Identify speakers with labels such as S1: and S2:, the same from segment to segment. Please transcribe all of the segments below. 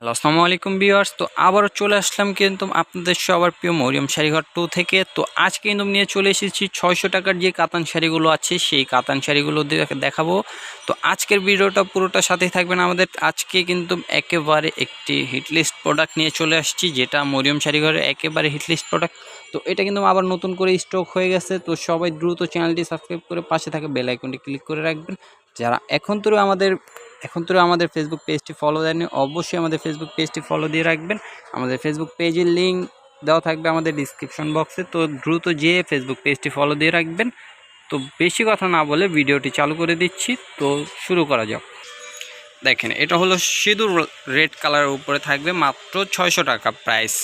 S1: Hello, আসসালামু আলাইকুম viewers. তো আবারও চলে আসলাম কিন্তু আপনাদের সবার প্রিয় মরিয়ম শাড়িঘর টু থেকে। তো আজকে কিন্তু নিয়ে চলে এসেছি ছয়শো টাকার যে কাতান শাড়িগুলো আছে, সেই কাতান শাড়িগুলো দেখ- দেখাবো। তো আজকের ভিডিওটা পুরোটা সাথেই থাকবেন আমাদের। আজকে কিন্তু একেবারে একটি হিটলিস্ট প্রোডাক্ট নিয়ে চলে আসছি, যেটা মরিয়ম শাড়িঘরের একেবারে হিটলিস্ট প্রোডাক্ট তো এটা কিন্তু আবার নতুন করে স্টক হয়ে গেছে। তো সবাই দ্রুত চ্যানেলটি সাবস্ক্রাইব করে পাশে থাকা বেল আইকনটি ক্লিক করে রাখবেন। যারা এখন তো আমাদের এখন তো আমাদের ফেসবুক পেজটি ফলো দেয়নি অবশ্যই আমাদের ফেসবুক পেজটি ফলো দিয়ে রাখবেন। আমাদের ফেসবুক পেজের লিঙ্ক দেওয়া থাকবে আমাদের ডিসক্রিপশন বক্সে তো দ্রুত যেয়ে ফেসবুক পেজটি ফলো দিয়ে রাখবেন। তো বেশি কথা না বলে ভিডিওটি চালু করে দিচ্ছি, তো শুরু করা যাক। দেখেন, এটা হলো সিঁদুর রেড কালারের উপরে থাকবে, মাত্র ছয়শো টাকা প্রাইস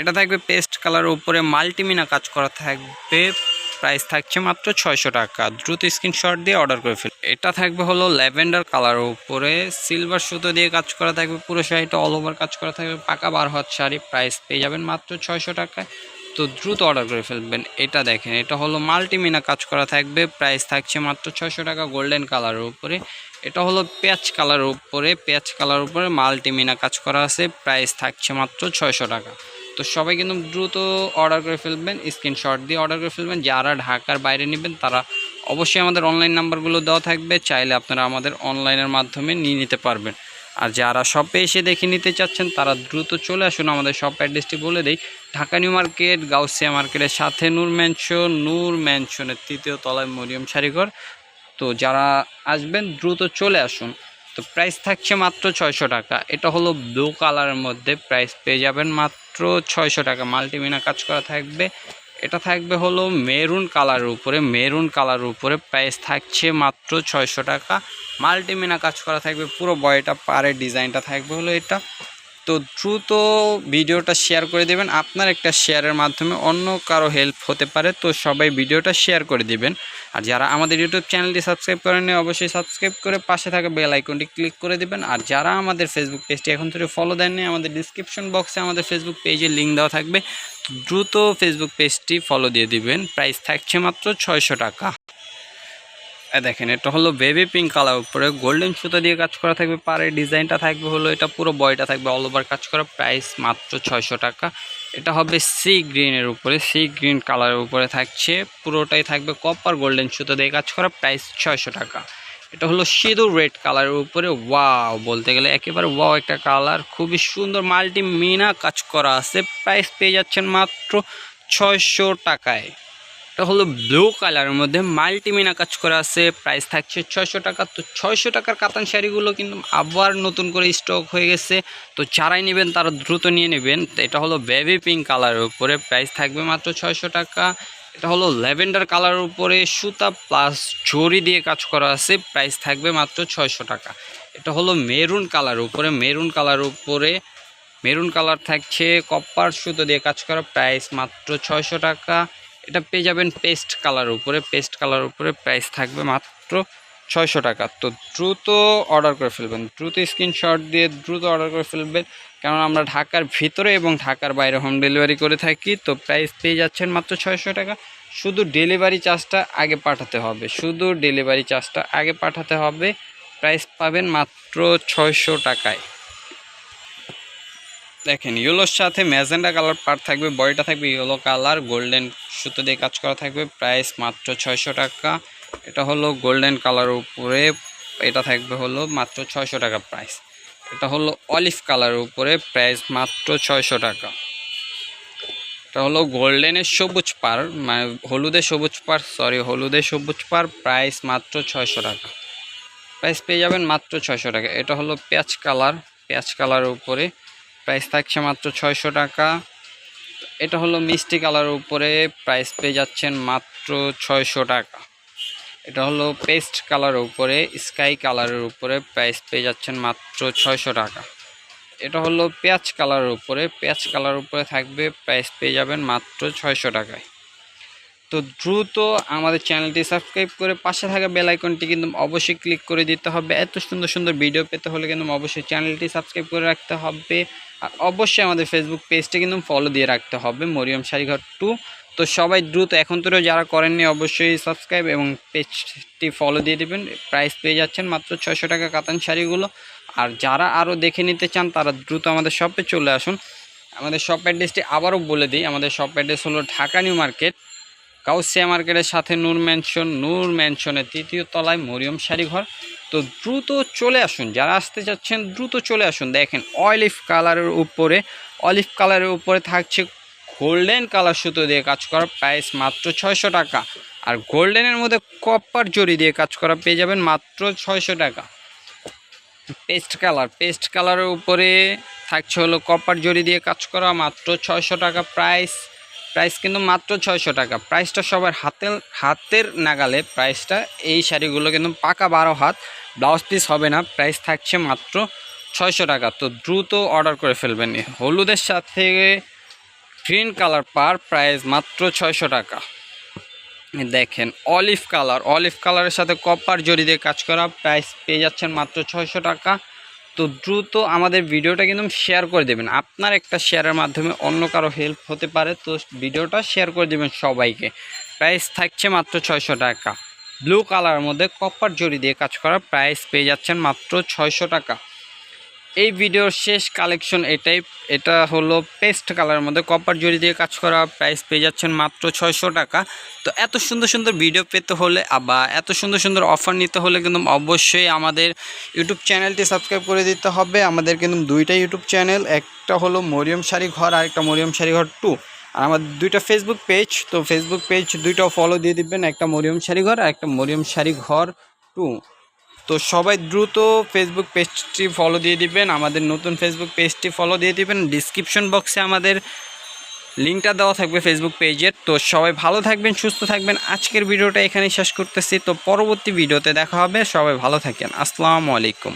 S1: এটা থাকবে পেস্ট কালারের উপরে মাল্টিমিনা কাজ করা থাকবে প্রাইস থাকছে মাত্র ছয়শো টাকা। দ্রুত স্ক্রিনশট দিয়ে অর্ডার করে ফেল এটা থাকবে হলো ল্যাভেন্ডার কালারের উপরে। সিলভার সুতো দিয়ে কাজ করা থাকবে, পুরো শাড়িটা অল ওভার কাজ করা থাকবে। পাকা বার হওয়ার শাড়ি প্রাইস পেয়ে যাবেন মাত্র ছয়শো টাকায় তো দ্রুত অর্ডার করে ফেলবেন, এটা দেখেন, এটা হলো মাল্টিমিনা কাজ করা থাকবে। প্রাইস থাকছে মাত্র ছয়শো টাকা গোল্ডেন কালারের উপরে। এটা হলো পেঁয়াজ কালারের উপরে পেঁয়াজ কালার উপরে মাল্টিমিনা কাজ করা আছে। প্রাইস থাকছে মাত্র ছয়শো টাকা। তো সবাই কিন্তু দ্রুত অর্ডার করে ফেলবেন স্ক্রিনশট দিয়ে অর্ডার করে ফেলবেন। যারা ঢাকার বাইরে নেবেন, তারা অবশ্যই আমাদের অনলাইন নাম্বারগুলো দেওয়া থাকবে, চাইলে আপনারা আমাদের অনলাইনের মাধ্যমে নিয়ে নিতে পারবেন। আর যারা শপে এসে দেখে নিতে চাচ্ছেন, তারা দ্রুত চলে আসুন আমাদের শপ অ্যাড্রেসটি বলে দেই। ঢাকা নিউ মার্কেট, গাউসিয়া মার্কেটের সাথে নূর ম্যানশন নূর ম্যানশনের তৃতীয় তলায় মরিয়ম শাড়িঘর তো যারা আসবেন, দ্রুত চলে আসুন। তো প্রাইস থাকছে মাত্র ছয়শো টাকা। এটা হলো ব্লু কালারের মধ্যে প্রাইস পেয়ে যাবেন মাত্র ছয়শো টাকা। মাল্টিমিনা কাজ করা থাকবে। এটা থাকবে হলো মেরুন কালারের উপরে। মেরুন কালারের উপরে প্রাইস থাকছে মাত্র ছয়শো টাকা। মাল্টিমিনা কাজ করা থাকবে। পুরো বয়টা পারে ডিজাইনটা থাকবে হলো এটা। তো দ্রুত ভিডিওটা শেয়ার করে দেবেন। আপনার একটা শেয়ারের মাধ্যমে অন্য কারও হেল্প হতে পারে। তো সবাই ভিডিওটা শেয়ার করে দিবেন। আর যারা আমাদের ইউটিউব চ্যানেলটি সাবস্ক্রাইব করেননি, অবশ্যই সাবস্ক্রাইব করে পাশে থাকা বেল আইকনটি ক্লিক করে দেবেন। আর যারা আমাদের ফেসবুক পেজটি এখন থেকে ফলো দেননি, আমাদের ডিসক্রিপশন বক্সে আমাদের ফেসবুক পেজের লিঙ্ক দেওয়া থাকবে। দ্রুত ফেসবুক পেজটি ফলো দিয়ে দিবেন। প্রাইস থাকছে মাত্র ছয়শো টাকা। দেখেন, এটা হলো বেবি পিঙ্ক কালার উপরে। গোল্ডেন সুতো দিয়ে কাজ করা থাকবে পারে ডিজাইনটা থাকবে হলো, এটা পুরো বয়টা থাকবে অল ওভার কাজ করা প্রাইস মাত্র ছয়শো টাকা। এটা হবে সি গ্রিনের উপরে সি গ্রিন কালারের উপরে থাকছে। পুরোটাই থাকবে কপার গোল্ডেন সুতো দিয়ে কাজ করা প্রাইস ছয়শো টাকা। এটা হলো সিঁদুর রেড কালারের উপরে ওয়াও বলতে গেলে একেবারে ওয়াও একটা কালার খুবই সুন্দর মাল্টি মিনা কাজ করা আছে প্রাইস পেয়ে যাচ্ছেন মাত্র ছয়শো টাকায়। এটা হলো ব্লু কালারের মধ্যে মাল্টিমিনা কাজ করা আছে। প্রাইস থাকছে ছয়শো টাকা। তো ছয়শো টাকার কাতান শাড়িগুলো কিন্তু আবার নতুন করে স্টক হয়ে গেছে। তো যারাই নেবেন তারা দ্রুত নিয়ে নেবেন। এটা হলো বেবি পিঙ্ক কালারের উপরে। প্রাইস থাকবে মাত্র ছয়শো টাকা। এটা হলো ল্যাভেন্ডার কালারের উপরে। সুতা প্লাস জরি দিয়ে কাজ করা আছে। প্রাইস থাকবে মাত্র ছয়শো টাকা। এটা হলো মেরুন কালার উপরে। মেরুন কালার উপরে মেরুন কালার থাকছে। কপার সুতো দিয়ে কাজ করা। প্রাইস মাত্র ছয়শো টাকা। এটা পেয়ে যাবেন পেস্ট কালার উপরে। পেস্ট কালার উপরে প্রাইস থাকবে মাত্র ছয়শো টাকা। তো দ্রুত অর্ডার করে ফেলবেন। দ্রুত স্ক্রিনশট দিয়ে দ্রুত অর্ডার করে ফেলবেন। কারণ আমরা ঢাকার ভিতরে এবং ঢাকার বাইরে হোম ডেলিভারি করে থাকি। তো প্রাইস পেয়ে যাচ্ছেন মাত্র ছয়শো টাকা। শুধু ডেলিভারি চার্জটা আগে পাঠাতে হবে। শুধু ডেলিভারি চার্জটা আগে পাঠাতে হবে। প্রাইস পাবেন মাত্র ছয়শো টাকায়। দেখেন, ইয়েলোর সাথে ম্যাজেন্ডা কালার পার থাকবে, বডিটা থাকবে ইয়েলো কালার, গোল্ডেন সুতো দিয়ে কাজ করা থাকবে, প্রাইস মাত্র ছয়শো টাকা। এটা হলো গোল্ডেন কালার উপরে, এটা থাকবে হলো মাত্র ছয়শো টাকা প্রাইস। এটা হলো অলিভ কালার উপরে, প্রাইস মাত্র ছয়শো টাকা। এটা হলো গোল্ডেনের সবুজ পার মানে হলুদের সবুজ পার, সরি হলুদের সবুজ পার, প্রাইস মাত্র ছয়শো টাকা। প্রাইস পেয়ে যাবেন মাত্র ছয়শো টাকা। এটা হলো পেঁয়াজ কালার পেঁয়াজ কালারের উপরে প্রাইস থাকছে মাত্র ছয়শো টাকা। এটা হলো মিষ্টি কালারের উপরে প্রাইস পেয়ে যাচ্ছেন মাত্র ছয়শো টাকা। এটা হলো পেস্ট কালারের উপরে, স্কাই কালারের উপরে প্রাইস পেয়ে যাচ্ছেন মাত্র ছয়শো টাকা। এটা হলো পেঁয়াজ কালারের উপরে, পেঁয়াজ কালার উপরে থাকবে, প্রাইস পেয়ে যাবেন মাত্র ছয়শো টাকায়। তো দ্রুত আমাদের চ্যানেলটি সাবস্ক্রাইব করে পাশে থাকা বেল আইকনটি কিন্তু অবশ্যই ক্লিক করে দিতে হবে। এত সুন্দর সুন্দর ভিডিও পেতে হলে কিন্তু অবশ্যই চ্যানেলটি সাবস্ক্রাইব করে রাখতে হবে। আর অবশ্যই আমাদের ফেসবুক পেজটি কিন্তু ফলো দিয়ে রাখতে হবে, মরিয়ম শাড়িঘর টু। তো সবাই দ্রুত এখন তো যারা করেননি অবশ্যই সাবস্ক্রাইব এবং পেজটি ফলো দিয়ে দেবেন। প্রাইস পেয়ে যাচ্ছেন মাত্র ছয়শো টাকা কাতান শাড়িগুলো। আর যারা আরও দেখে নিতে চান তারা দ্রুত আমাদের শপে চলে আসুন। আমাদের শপ অ্যাড্রেসটি আবারও বলে দিই, আমাদের শপ অ্যাড্রেস হলো ঢাকা নিউ মার্কেট। কাউসিয়া মার্কেটের সাথে নূর ম্যানশন নূর ম্যানশনের তৃতীয় তলায় মরিয়ম শাড়িঘর। তো দ্রুত চলে আসুন, যারা আসতে চাচ্ছেন দ্রুত চলে আসুন। দেখেন অলিভ কালারের উপরে অলিভ কালারের উপরে থাকছে গোল্ডেন কালার সুতো দিয়ে কাজ করা প্রাইস মাত্র ছয়শো টাকা। আর গোল্ডেনের মধ্যে কপার জরি দিয়ে কাজ করা পেয়ে যাবেন মাত্র ছয়শো টাকা। পেস্ট কালার পেস্ট কালারের উপরে থাকছে হলো কপার জরি দিয়ে কাজ করা মাত্র ছয়শো টাকা প্রাইস প্রাইস কিন্তু মাত্র ছয়শো টাকা। প্রাইসটা সবার হাতের হাতের নাগালে প্রাইসটা এই শাড়িগুলো কিন্তু পাকা বারো হাত, ব্লাউজ পিস হবে না, প্রাইস থাকছে মাত্র ছয়শো টাকা। তো দ্রুত অর্ডার করে ফেলবেন। হলুদের সাথে গ্রিন কালার পার প্রাইস মাত্র ছয়শো টাকা। দেখেন, অলিভ কালার। অলিভ কালারের সাথে কপার জড়ি দিয়ে কাজ করা প্রাইস পেয়ে যাচ্ছেন মাত্র ছয়শো টাকা। তো দ্রুত আমাদের ভিডিওটা কিন্তু শেয়ার করে দেবেন। আপনার একটা শেয়ারের মাধ্যমে অন্য কারও হেল্প হতে পারে, তো ভিডিওটা শেয়ার করে দেবেন সবাইকে। প্রাইস থাকছে মাত্র ছয়শো টাকা। ব্লু কালারের মধ্যে কপার জড়ি দিয়ে কাজ করা প্রাইস পেয়ে যাচ্ছেন মাত্র ছয়শো টাকা। এই ভিডিওর শেষ কালেকশন এটাই। এটা হলো পেস্ট কালারের মধ্যে। কপার জড়ি দিয়ে কাজ করা প্রাইস পেয়ে যাচ্ছেন মাত্র ছয়শো টাকা। তো এত সুন্দর সুন্দর ভিডিও পেতে হলে বা এত সুন্দর সুন্দর অফার নিতে হলে কিন্তু অবশ্যই আমাদের ইউটিউব চ্যানেলটি সাবস্ক্রাইব করে দিতে হবে। আমাদের কিন্তু দুইটা ইউটিউব চ্যানেল একটা হলো মরিয়ম শাড়ি ঘর আর একটা মরিয়ম শাড়ি ঘর টু আর আমাদের দুইটা ফেসবুক পেজ তো ফেসবুক পেজ দুইটাও ফলো দিয়ে দিবেন, একটা মরিয়ম শাড়ি ঘর আর একটা মরিয়ম শাড়ি ঘর টু তো সবাই দ্রুত ফেসবুক পেজটি ফলো দিয়ে দিবেন। আমাদের নতুন ফেসবুক পেজটি ফলো দিয়ে দিবেন। ডিসক্রিপশন বক্সে আমাদের লিঙ্কটা দেওয়া থাকবে ফেসবুক পেজের তো সবাই ভালো থাকবেন, সুস্থ থাকবেন। আজকের ভিডিওটা এখানেই শেষ করতেছি। তো পরবর্তী ভিডিওতে দেখা হবে। সবাই ভালো থাকেন। আসসালামু আলাইকুম।